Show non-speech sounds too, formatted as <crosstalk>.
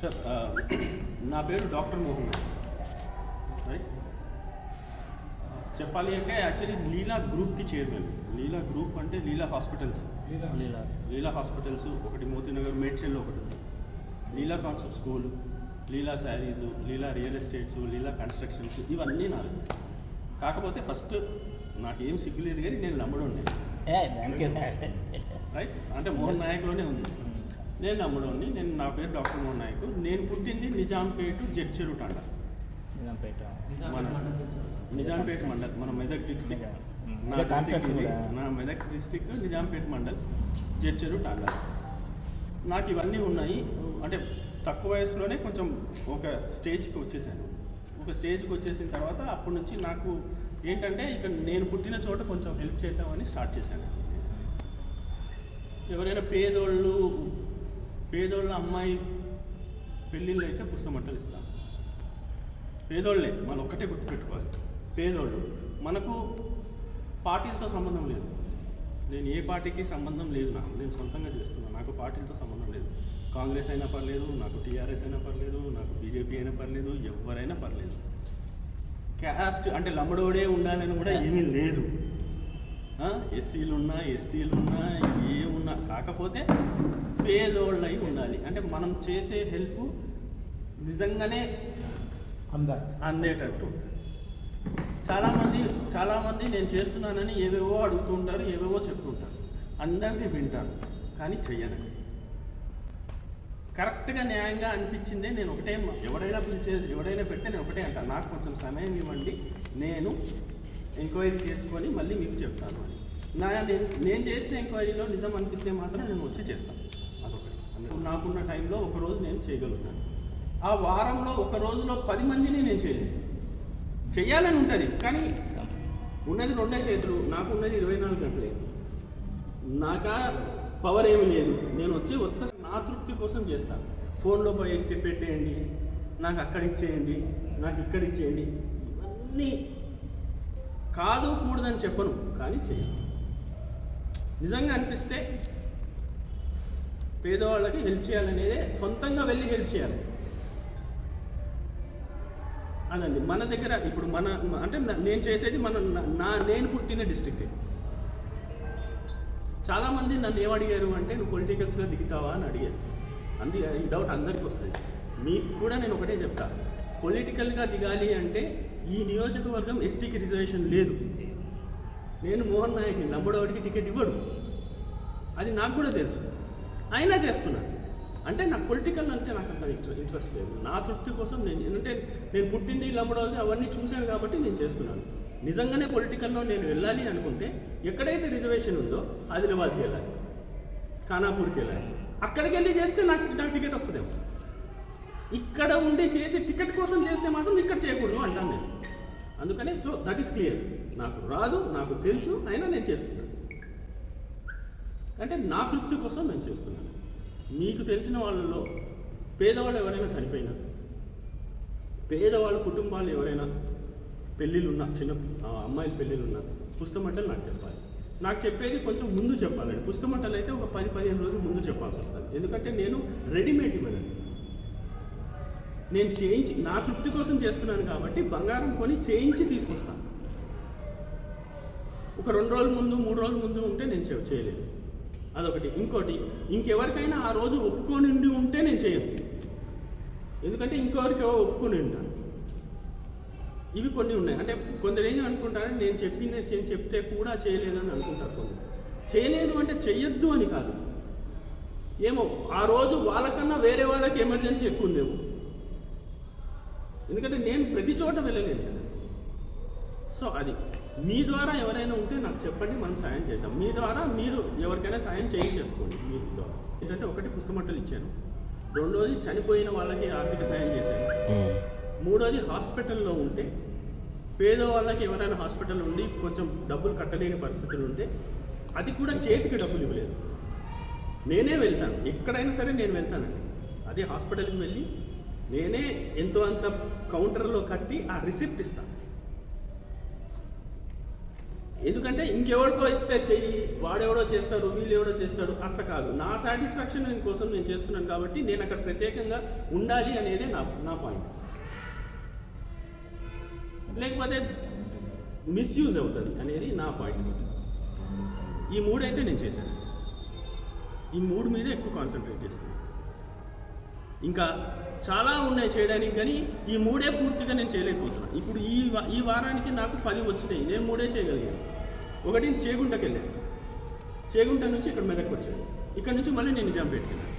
Sir ఆ, <clears throat> నా పేరు డాక్టర్ మోహన్. రైట్ చెప్పాలి అంటే యాక్చువల్లీ లీలా గ్రూప్కి చైర్మన్ లీలా గ్రూప్ అంటే లీలా హాస్పిటల్స్ లీలా. లీలా. హాస్పిటల్స్ ఒకటి మోతీనగర్ మేడ్చల్లో ఒకటి ఉంది. Leela concept school Leela saris Leela real estates Leela constructions ఇవన్నీ నాలుగు. కాకపోతే ఫస్ట్ నాకేం సిగ్గులేదు కానీ నేను నమ్మడం ఏ రైట్ అంటే మోహన్ నాయక్లోనే ఉంది. నేను నమ్మడండి నేను నా పేరు డాక్టర్ మోహన్ నాయక్. నేను పుట్టింది నిజాంపేట జడ్చెరు తండ. నిజాంపేట. నిజాంపేట మండల్ మన మెదక్ డిస్టిక్. నా. నా మెదక్ డిస్టిక్ నిజాంపేట మండల్ జడ్చెరు టాండా నాకు ఇవన్నీ ఉన్నాయి. అంటే తక్కువ వయసులోనే కొంచెం ఒక స్టేజ్కి వచ్చేసాను. ఒక స్టేజ్కి వచ్చేసిన తర్వాత అప్పటి నుంచి నాకు ఏంటంటే ఇక నేను పుట్టిన చోట కొంచెం హెల్ప్ చేద్దామని స్టార్ట్ చేశాను. ఎవరైనా పేదోళ్ళు పేదోళ్ళ అమ్మాయి పెళ్ళిళ్ళు అయితే పుస్తమట్టలు ఇస్తాను పేదోళ్ళే మనం ఒక్కటే గుర్తుపెట్టుకోవాలి. పేదోళ్ళు మనకు పార్టీలతో సంబంధం లేదు. నేను ఏ పార్టీకి సంబంధం లేదు నాకు నేను సొంతంగా చేస్తున్నాను నాకు పార్టీలతో సంబంధం లేదు. కాంగ్రెస్ అయినా పర్లేదు నాకు టీఆర్ఎస్ అయినా పర్లేదు నాకు బీజేపీ అయినా పర్లేదు ఎవరైనా పర్లేదు. క్యాస్ట్ అంటే లంబడోడే ఉండాలని కూడా ఏమీ లేదు. ఎస్సీలు ఉన్నా ఎస్టీలు ఉన్నా ఏమున్నా కాకపోతే పేదోళ్ళై ఉండాలి. అంటే మనం చేసే హెల్ప్ నిజంగానే అందేటట్టు చాలామంది చాలామంది నేను చేస్తున్నానని ఏవేవో అడుగుతుంటారు ఏవేవో చెప్తుంటారు. అందరిది వింటాను కానీ చెయ్యను. కరెక్ట్గా న్యాయంగా అనిపించిందే నేను ఒకటే ఎవడైనా పిలిచే ఎవడైనా పెడితే నేను ఒకటే అంటాను. నాకు కొంచెం సమయం ఇవ్వండి. నేను ఎంక్వైరీ చేసుకొని మళ్ళీ మీకు చెప్తాను అని. నా నేను నేను చేసిన ఎంక్వైరీలో నిజం అనిపిస్తే మాత్రం నేను వచ్చి చేస్తాను. నాకున్న టైంలో ఒక రోజు నేను చేయగలుగుతాను. ఆ వారంలో ఒక రోజులో పది మందిని నేను చేయలేను. చేయాలని ఉంటుంది కానీ ఉన్నది రెండే చేతులు నాకు ఉన్నది ఇరవై నాలుగు గంటలే. నాకా పవర్ ఏమి లేదు. నేను వచ్చి ఒక్క నా తృప్తి కోసం చేస్తాను ఫోన్లో పోయి పెట్టేయండి నాకు అక్కడ ఇచ్చేయండి నాకు ఇక్కడ ఇచ్చేయండి. ఇవన్నీ కాదు కూడదని చెప్పను కానీ చేయను నిజంగా అనిపిస్తే పేదవాళ్ళకి హెల్ప్ చేయాలనేదే సొంతంగా వెళ్ళి హెల్ప్ చేయాలి. అదండి. మన దగ్గర ఇప్పుడు మన అంటే నేను చేసేది మన నా- నేను పుట్టిన డిస్ట్రిక్ట్ చాలామంది నన్ను ఏమడిగారు అంటే నువ్వు పొలిటికల్స్లో దిగుతావా? అని అడిగారు. అంది ఈ డౌట్ అందరికీ వస్తుంది. మీకు కూడా నేను ఒకటే చెప్తా. పొలిటికల్గా దిగాలి అంటే ఈ నియోజకవర్గం ఎస్టీకి రిజర్వేషన్ లేదు. నేను మోహన్ నాయక్ని నమ్మడవాడికి టికెట్ ఇవ్వడు. అది నాకు కూడా తెలుసు. అయినా చేస్తున్నాను అంటే నాకు పొలిటికల్ అంటే నాకు అంత ఇంట్రెస్ట్ లేదు. నా తృప్తి కోసం నేను అంటే నేను పుట్టింది లంబడోది అవన్నీ చూశాను కాబట్టి నేను చేస్తున్నాను. నిజంగానే పొలిటికల్లో నేను వెళ్ళాలి అనుకుంటే ఎక్కడైతే రిజర్వేషన్ ఉందో ఆదిలాబాద్కి వెళ్ళాలి ఖానాపూర్కి వెళ్ళాలి. అక్కడికి వెళ్ళి చేస్తే నాకు నాకు టికెట్ వస్తుందేమో. ఇక్కడ ఉండి చేసి టికెట్ కోసం చేస్తే మాత్రం ఇక్కడ చేయకూడదు అంటాను నేను. అందుకనే సో దట్ ఈస్ క్లియర్ నాకు రాదు నాకు తెలుసు అయినా నేను చేస్తున్నాను. అంటే నా తృప్తి కోసం నేను చేస్తున్నాను. మీకు తెలిసిన వాళ్ళలో పేదవాళ్ళు ఎవరైనా చనిపోయినా పేదవాళ్ళ కుటుంబాలు ఎవరైనా పెళ్ళిళ్ళు ఉన్నా చిన్న అమ్మాయిల పెళ్ళిళ్ళు ఉన్నా పుస్తమంటలు నాకు చెప్పాలి. నాకు చెప్పేది కొంచెం ముందు చెప్పాలండి. పుస్తమంటలు అయితే ఒక పది పదిహేను రోజులు ముందు చెప్పాల్సి వస్తుంది. ఎందుకంటే నేను రెడీమేడ్ ఇవ్వనండి. నేను చేయించి నా తృప్తి కోసం చేస్తున్నాను కాబట్టి బంగారం కొని చేయించి తీసుకొస్తాను. ఒక రెండు రోజుల ముందు మూడు రోజుల ముందు ఉంటే నేను చేయలేదు. అదొకటి. ఇంకోటి ఇంకెవరికైనా ఆ రోజు ఒప్పుకొని ఉండి ఉంటే నేను చేయను. ఎందుకంటే ఇంకొకరికి ఒప్పుకొని ఉంటాను ఇవి కొన్ని ఉన్నాయి. అంటే కొందరు ఏం అనుకుంటారు? నేను చెప్పిన నేను చెప్తే కూడా చేయలేదని అనుకుంటారు కొందరు. చేయలేదు అంటే చెయ్యొద్దు అని కాదు. ఏమో ఆ రోజు వాళ్ళకన్నా వేరే వాళ్ళకి ఎమర్జెన్సీ ఎక్కువ ఉండేవు ఎందుకంటే నేను ప్రతి చోట వెళ్ళలేను కదా. సో అది. మీ ద్వారా ఎవరైనా ఉంటే నాకు చెప్పండి మనం సాయం చేద్దాం. మీ ద్వారా మీరు ఎవరికైనా సాయం చేయించేసుకోండి. మీ ద్వారా. ఏంటంటే ఒకటి పుస్తమట్టలు ఇచ్చాను. రెండోది చనిపోయిన వాళ్ళకి ఆర్థిక సాయం చేశాను. మూడోది హాస్పిటల్లో ఉంటే పేదవాళ్ళకి ఎవరైనా హాస్పిటల్ ఉండి కొంచెం డబ్బులు కట్టలేని పరిస్థితులు ఉంటే అది కూడా చేతికి డబ్బులు ఇవ్వలేదు. నేనే వెళ్తాను. ఎక్కడైనా సరే నేను వెళ్తానండి. అదే హాస్పిటల్కి వెళ్ళి నేనే ఎంతో అంత కౌంటర్లో కట్టి ఆ రిసిప్ట్ ఇస్తాను. ఎందుకంటే ఇంకెవరికో ఇస్తే చెయ్యి వాడెవడో చేస్తాడు వీళ్ళు ఎవడో చేస్తాడు అట్లా కాదు. నా సాటిస్ఫాక్షన్ కోసం నేను చేస్తున్నాను కాబట్టి నేను అక్కడ ప్రత్యేకంగా ఉండాలి అనేది నా నా పాయింట్ లేకపోతే మిస్యూజ్ అవుతుంది అనేది నా పాయింట్ ఈ మూడైతే నేను చేశాను. ఈ మూడు మీద ఎక్కువ కాన్సన్ట్రేట్ చేస్తున్నాను. ఇంకా చాలా ఉన్నాయి చేయడానికి కానీ ఈ మూడే పూర్తిగా నేను చేయలేకపోతున్నాను. ఇప్పుడు ఈ ఈ వారానికి నాకు పది వచ్చినాయి. నేను మూడే చేయగలిగాను. ఒకటి చేగుంటకి వెళ్ళాను చేగుంట నుంచి ఇక్కడ మెదక్కి వచ్చాను ఇక్కడ నుంచి మళ్ళీ నేను నిజాంపేటకి వెళ్ళాను.